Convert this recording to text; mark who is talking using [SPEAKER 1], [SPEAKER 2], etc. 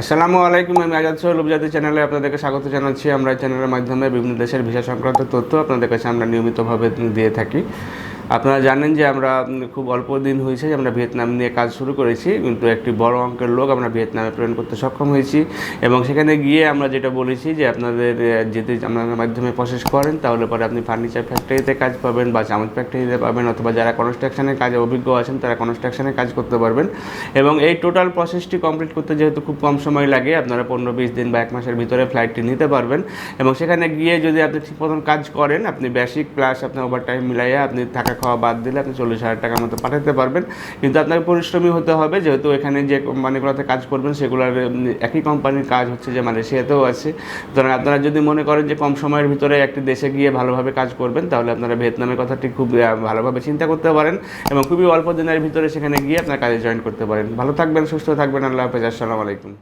[SPEAKER 1] আসসালামু আলাইকুম, আমি আজাদ সোহেল, উপজাতি চ্যানেলে আপনাদেরকে স্বাগত জানাচ্ছি। আমরা চ্যানেলের মাধ্যমে বিভিন্ন দেশের ভিসা সংক্রান্ত তথ্য আপনাদের কাছে আমরা নিয়মিতভাবে দিয়ে থাকি। আপনারা জানেন যে আমরা খুব অল্প দিন হয়েছে যে আমরা ভিয়েতনাম নিয়ে কাজ শুরু করেছি, কিন্তু একটি বড় অঙ্কের লোক আমরা ভিয়েতনামে প্রেরণ করতে সক্ষম হয়েছি। এবং সেখানে গিয়ে আমরা যেটা বলেছি যে আপনাদের যদি আপনাদের মাধ্যমে প্রসেস করেন, তাহলে পরে আপনি ফার্নিচার ফ্যাক্টরিতে কাজ পাবেন বা চামচ ফ্যাক্টরিতে পাবেন, অথবা যারা কনস্ট্রাকশনের কাজে অভিজ্ঞ আছেন, তারা কনস্ট্রাকশনের কাজ করতে পারবেন। এবং এই টোটাল প্রসেসটি কমপ্লিট করতে যেহেতু খুব কম সময় লাগে, আপনারা পনেরো বিশ দিন বা এক মাসের ভিতরে ফ্লাইটটি নিতে পারবেন। এবং সেখানে গিয়ে যদি আপনি ঠিক মতন কাজ করেন, আপনি বেসিক প্লাস আপনার ওভার টাইম মিলাইয়া আপনি থাকা খাওয়া বাদ দিলে আপনি চল্লিশ হাজার টাকার মতো পাঠাতে পারবেন। কিন্তু আপনাকে পরিশ্রমী হতে হবে, যেহেতু এখানে যে কোম্পানিগুলোতে কাজ করবেন, সেগুলোর একই কোম্পানির কাজ হচ্ছে যে মালয়েশিয়াতেও আছে। সুতরাং আপনারা যদি মনে করেন যে কম সময়ের ভিতরে একটি দেশে গিয়ে ভালোভাবে কাজ করবেন, তাহলে আপনারা ভিয়েতনামের কথাটি খুব ভালোভাবে চিন্তা করতে পারেন এবং খুবই অল্প দিনের ভিতরে সেখানে গিয়ে আপনার কাজে জয়েন করতে পারেন। ভালো থাকবেন, সুস্থ থাকবেন, আল্লাহ হাফেজ, আসসালামু আলাইকুম।